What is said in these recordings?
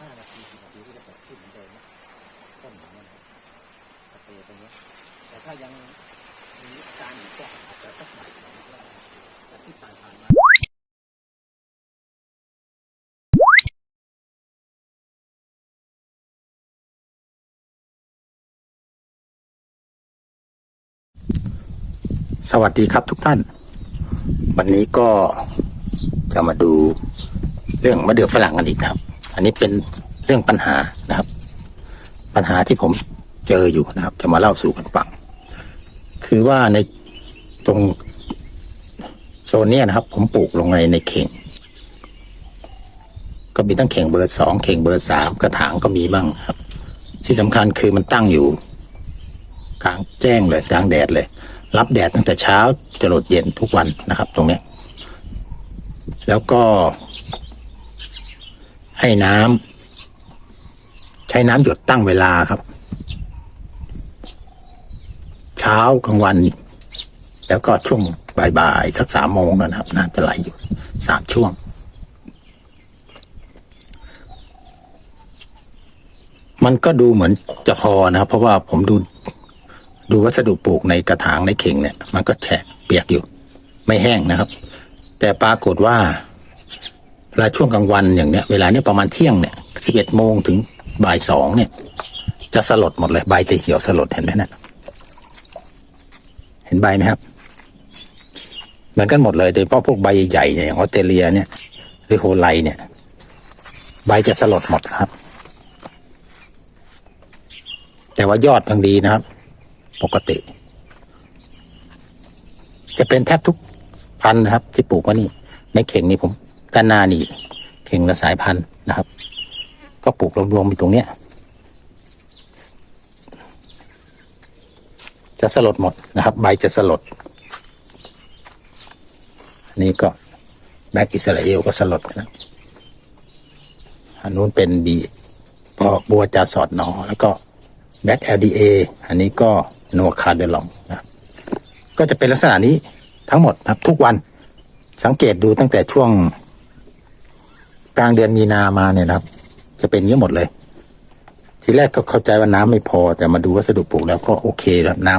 ห้านาทีสิบนาทีก็จะเกิดขึ้นเหมือนเดิมนะต้นอย่างนี้นะครับสเปรย์ตรงนี้แต่ถ้ายังมีอาการอยู่ก็อาจจะสักหน่อยสองรอบแต่ที่ผ่านผ่านมาสวัสดีครับทุกท่าน วันนี้ก็จะมาดูเรื่องมะเดื่อฝรั่งกันอีกนะครับ อันนี้เป็นเรื่องปัญหานะครับ ปัญหาที่ผมเจออยู่นะครับ จะมาเล่าสู่กันฟังคือว่าในตรงโซนเนี้ยนะครับ ผมปลูกลงในในเข่ง ก็มีตั้งเข่งเบอร์สองเข่งเบอร์สามกระถางก็มีบ้างครับ ที่สำคัญคือมันตั้งอยู่กลางแจ้งเลยกลางแดดเลย รับแดดตั้งแต่เช้าจรดเย็นทุกวันนะครับ ตรงเนี้ยแล้วก็ ให้น้ำใช้น้ำหยดตั้งเวลาครับ เช้ากลางวัน แล้วก็ช่วงบ่ายๆสักสามโมงนะครับน้ำจะไหลอยู่สามช่วงมันก็ดูเหมือนจะพอนะครับ เพราะว่าผมดู ดูวัสดุปลูกในกระถางในเข่งเนี่ย มันก็แฉะเปียกอยู่ ไม่แห้งนะครับ แต่ปรากฏว่า ลาช่วงกลางวันอย่างเนี้ยเวลาเนี้ยประมาณเที่ยงเนี่ยสิบเอ็ดโมงถึงบ่ายสองเนี่ย จะสลดหมดเลยใบจะเหี่ยวสลดเห็นไหมนะเห็นใบไหมครับ เหมือนกันหมดเลยโดยเฉพาะพวกใบใหญ่ๆเนี่ยอย่างออสเตรเลียเนี่ยหรือโฮไลเนี่ย ใบจะสลดหมดครับ แต่ว่ายอดยังดีนะครับ ปกติ จะเป็นแทบทุกพันธุ์นะครับ ที่ปลูกว่านี่ในเข่งนี้ผม ด้านหน้านี่เข่งละสายพันธุ์นะครับ ก็ปลูกรวมๆอยู่ตรงเนี้ยจะสลดหมดนะครับ ใบจะสลดนนี้ก็แบ็กอิสราเอลก็สลดนะอันนู้นเป็นบีพอบัวจาสอดนอ แล้วก็แบ็ก LDA อันนี้ก็โนคาเดลองนะก็จะเป็นลักษณะนี้ทั้งหมดนะครับทุกวันสังเกตดูตั้งแต่ช่วง กลางเดือนมีนามาเนี่ยนะครับ จะเป็นอย่างนี้หมดเลย ทีแรกก็เข้าใจว่าน้ำไม่พอ แต่มาดูวัสดุปลูกแล้วก็โอเคแล้วน้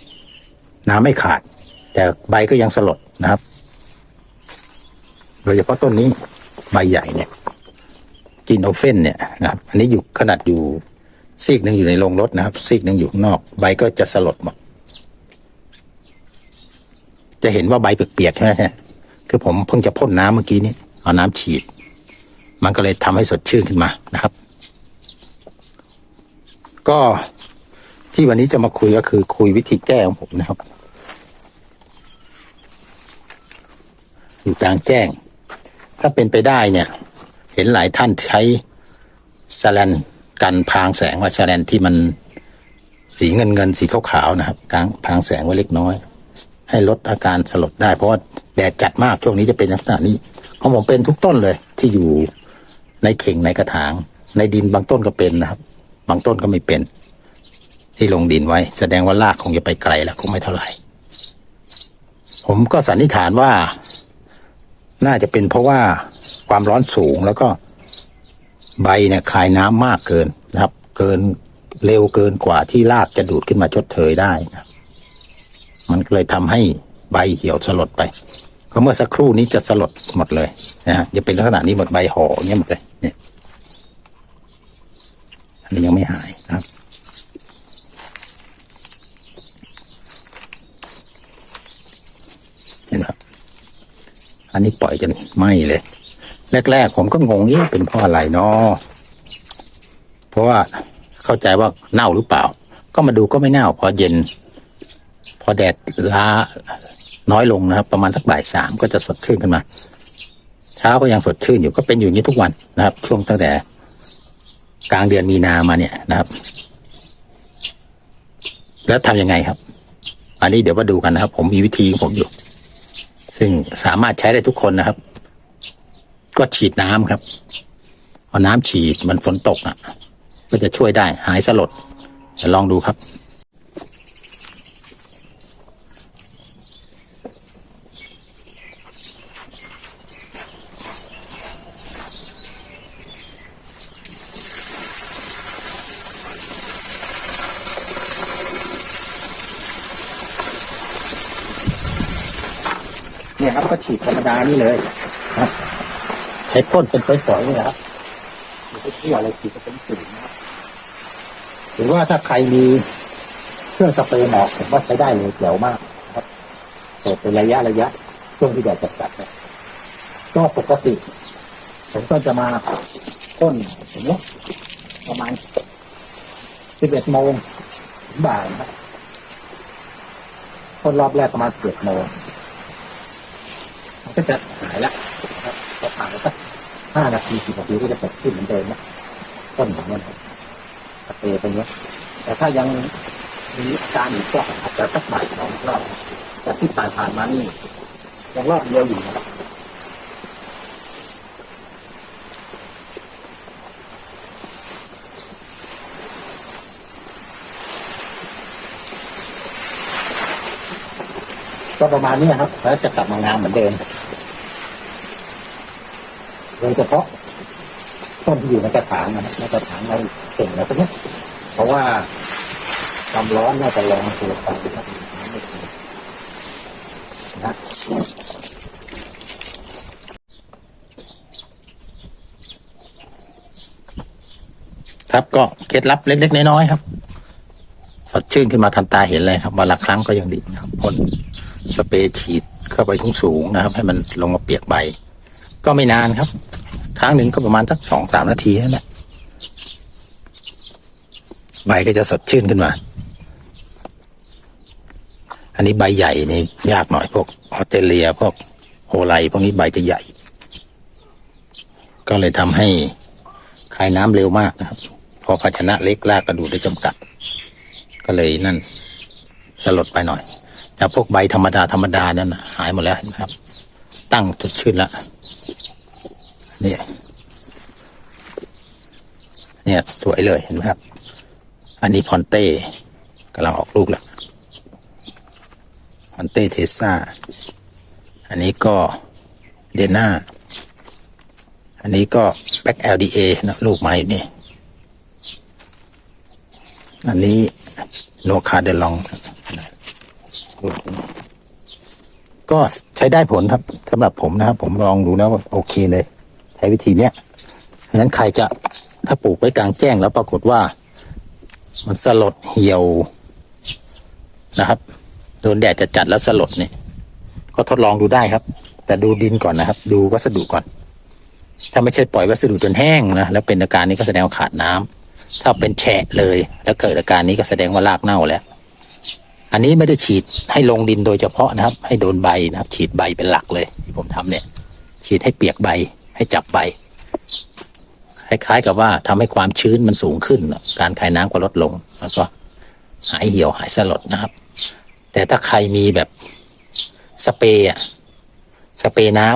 ำน้ำไม่ขาด แต่ใบก็ยังสลดนะครับ โดยเฉพาะต้นนี้ใบใหญ่เนี่ยจินโอเฟนเนี่ยนะครับ อันนี้อยู่ขนาดอยู่ซีกหนึ่งอยู่ในโรงรถนะครับ ซีกหนึ่งอยู่ข้างนอก ใบก็จะสลดหมด จะเห็นว่าใบเปียกๆใช่ไหมเนี่ยคือผมเพิ่งจะพ่นน้ำเมื่อกี้นี้เอาน้ำฉีด มันก็เลยทำให้สดชื่นขึ้นมานะครับ ก็ที่วันนี้จะมาคุยก็คือคุยวิธีแก้ของผมนะครับ อยู่กลางแจ้ง ถ้าเป็นไปได้เนี่ย เห็นหลายท่านใช้สแลนกันพรางแสงว่าสแลนที่มันสีเงินเงินสีขาวๆนะครับกลางพรางแสงไว้เล็กน้อย ให้ลดอาการสลดได้ เพราะว่าแดดจัดมากช่วงนี้จะเป็นลักษณะนี้ของผมเป็นทุกต้นเลยที่อยู่ ในเข่งในกระถาง ในดินบางต้นก็เป็นนะครับ บางต้นก็ไม่เป็น ที่ลงดินไว้ แสดงว่ารากคงจะไปไกลแล้วคงไม่เท่าไหร่ ผมก็สันนิษฐานว่า น่าจะเป็นเพราะว่าความร้อนสูงแล้วก็ใบเนี่ยคายน้ำมากเกินนะครับ เกินเร็วเกินกว่าที่รากจะดูดขึ้นมาชดเชยได้นะมันก็เลยทำให้ใบเหี่ยวสลดไปก็เมื่อสักครู่นี้จะสลดหมดเลยนะฮะจะเป็นลักษณะนี้หมดใบห่อเงี้ยหมดเลย เนี่ยอันนี้ยังไม่หายนะครับเห็นไหมครับอันนี้ปล่อยจนไหมเลย แรก ๆ ผมก็งงเอ๊ะเป็นเพราะอะไรเนาะเพราะว่าเข้าใจว่าเน่าหรือเปล่า ก็มาดูก็ไม่เน่าพอเย็น พอแดดล้าน้อยลงนะครับ ประมาณสักบ่ายสามก็จะสดชื่นขึ้นมา เช้าก็ยังสดชื่นอยู่ก็เป็นอยู่อย่างนี้ทุกวันนะครับ ช่วงตั้งแต่กลางเดือนมีนามาเนี่ยนะครับ แล้วทำยังไงครับ อันนี้เดี๋ยวมาดูกันนะครับ ผมมีวิธีของผมอยู่ ซึ่งสามารถใช้ได้ทุกคนนะครับ ก็ฉีดน้ำครับเอาน้ำฉีดมันฝนตกอะ ก็จะช่วยได้หายสลดจะลองดูครับ เนี่ยครับก็ฉีดธรรมดานี่เลยครับ ใช้พ่นเป็นฝอยๆนี่ครับไม่ใช่เชื่ออะไรฉีดเป็นสูงนะหรือว่าถ้าใครมีเครื่องสเปรย์หมอกผมว่าใช้ได้เลยเจ๋วมากนะครับเปิดเป็นระยะระยะช่วงที่แดดจัดๆเนี่ยก็ปกติผมก็จะมาพ่นอย่างเงี้ยประมาณสิบเอ็ดโมงบ่ายครับพ่นรอบแรกประมาณสิบเอ็ดโมง มันก็จะหายละนะครับพอผ่านไปสักห้านาทีสิบนาทีก็จะสดขึ้นเหมือนเดิมนะต้นของมันสเปรย์ไปเงี้ยแต่ถ้ายังมีอาการอีกก็อาจจะสักบ่ายสองรอบแต่ที่ผ่านผ่านมานี่ยังรอบเดียวอยู่นะครับก็ประมาณนี้ครับ แล้วจะกลับมางามเหมือนเดิม โดยเฉพาะต้นที่อยู่ในกระถางนะในกระถางในเก่งนะพวกนี้เพราะว่าความร้อนน่าจะแรงตัวไปนะครับนะครับก็เคล็ดลับเล็กๆน้อยๆครับสดชื่นขึ้นมาทันตาเห็นเลยครับวันละครั้งก็ยังดีนะครับพ่นสเปรย์ฉีดเข้าไปทุ่งสูงนะครับ ให้มันลงมาเปียกใบ ก็ไม่นานครับ รั้งหนึ่งก็ประมาณสักสองสามนาทีนั่นแหละใบก็จะสดชื่นขึ้นมา อันนี้ใบใหญ่นี่ยากหน่อยพวกออสเตรเลียพวกโฮไลพวกนี้ใบจะใหญ่ ก็เลยทำให้คายน้ำเร็วมากนะครับ พอภาชนะเล็กลากกระดูดได้จำกัด ก็เลยนั่นสลดไปหน่อยแต่พวกใบธรรมดาธรรมดานั่นหายหมดแล้วนะครับ ตั้งจุดชื่นแล้ว เนี่ยเนี่ยสวยเลยเห็นไหมครับ อันนี้พอนเต้กำลังออกลูกแล้วพอนเต้เทซ่า อันนี้ก็เดน่า อันนี้ก็แบ็ก LDA นะลูกไม้นี่ อันนี้โนคาเดลอง ก็ใช้ได้ผลครับสำหรับผมนะครับ ผมลองดูแล้วโอเคเลย ช้วิธีเนี้ยฉะนั้นใครจะถ้าปลูกไว้กลางแจ้งแล้วปรากฏว่า มันสลดเหี่ยวนะครับโดนแดดจะจัดแล้วสลดเนี่ยก็ทดลองดูได้ครับ แต่ดูดินก่อนนะครับ ดูวัสดุก่อน ถ้าไม่ใช่ปล่อยวัสดุจนแห้งนะแล้วเป็นอาการนี้ก็แสดงว่าขาดน้ำถ้าเป็นแฉะเลย แล้วเกิดอาการนี้ก็แสดงว่ารากเน่าแล้ว อันนี้ไม่ได้ฉีดให้ลงดินโดยเฉพาะนะครับ ให้โดนใบนะครับ ฉีดใบเป็นหลักเลย ที่ผมทำเนี่ย ฉีดให้เปียกใบ ให้จับใบคล้ายๆกับว่าทำให้ความชื้นมันสูงขึ้น การคายน้ำก็ลดลง แล้วก็หายเหี่ยวหายสลดนะครับ แต่ถ้าใครมีแบบสเปรย์อะสเปรย์น้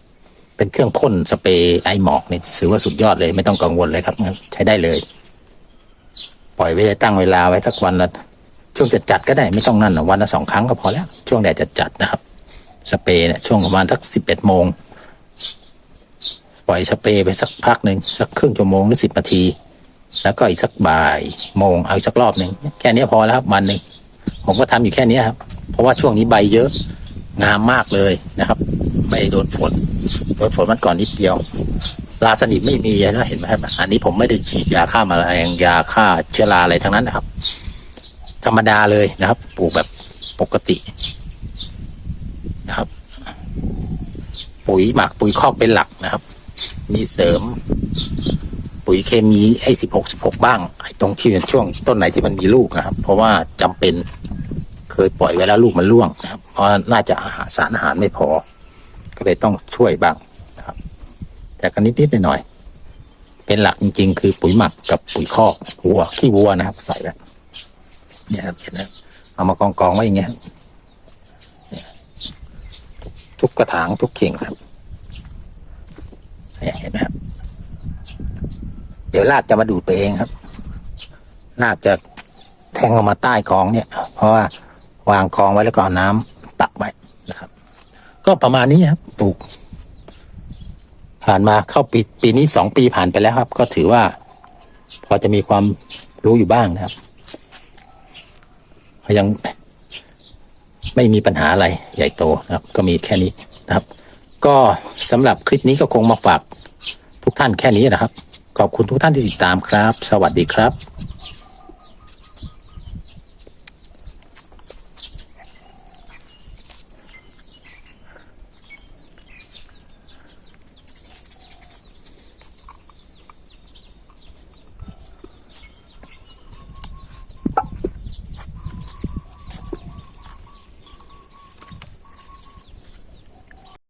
ำเป็นเครื่องพ่นสเปรย์ไอหมอกนี่ถือว่าสุดยอดเลยไม่ต้องกังวลเลยครับใช้ได้เลย ปล่อยไว้ตั้งเวลาไว้สักวันละช่วงจัดจัดก็ได้ไม่ต้องนั่นหรอวันละสองครั้งก็พอแล้ว ช่วงแดดจัดจัดนะครับ สเปรย์เนี่ยช่วงประมาณสักสิบเอ็ดโมง ล่อยสเปรย์ไปสักพักหนึ่งสักครึ่งชั่วโมงหรือสิบนาที แล้วก็อีกสักบ่ายโมงเอาสักรอบหนึ่งแค่นี้พอแล้วครับวันหนึ่งผมก็ทำอยู่แค่นี้ครับ เพราะว่าช่วงนี้ใบเยอะงามมากเลยนะครับ ไม่โดนฝนโดนฝนมันก่อนนิดเดียวลาสนิมไม่มีนะเห็นไหมครับอันนี้ผมไม่ได้ฉีดยาฆ่าแมลงยาฆ่าเชื้อราอะไรทั้งนั้นนะครับ ธรรมดาเลยนะครับปลูกแบบปกตินะครับ ปุ๋ยหมักปุ๋ยคอกเป็นหลักนะครับ มีเสริม ปุ๋ยเคมีไอ้สิบหกสิบหกบ้างไอ้ตรงที่เป็นช่วงต้นไหนที่มันมีลูกนะครับ เพราะว่าจำเป็นเคยปล่อยไว้แล้วลูกมันร่วงนะครับ เพราะน่าจะอาหารสารอาหารไม่พอ ก็เลยต้องช่วยบ้างนะครับ แต่กันนิดๆหน่อยๆเป็นหลักจริง ๆ คือปุ๋ยหมักกับปุ๋ยคอกวัวขี้วัวนะครับ ใส่แบบเนี่ยครับเห็นไหมเอามากองกองๆไว้อย่างเงี้ยครับเนี่ยทุกกระถางทุกเข่งครับ เนี่ยเห็นไหมครับเดี๋ยวรากจะมาดูดไปเองครับรากจะแทงออกมาใต้กองเนี่ย เพราะว่าวางกองไว้แล้วก็เอาน้ำตักไว้นะครับ ก็ประมาณนี้ครับปลูก ผ่านมาเข้าปีปีนี้สองปีผ่านไปแล้วครับ ก็ถือว่า พอจะมีความรู้อยู่บ้างนะครับยังไม่มีปัญหาอะไรใหญ่โตนะครับ ก็มีแค่นี้นะครับ ก็สำหรับคลิปนี้ก็คงมาฝากทุกท่านแค่นี้นะครับ ขอบคุณทุกท่านที่ติดตามครับ สวัสดีครับ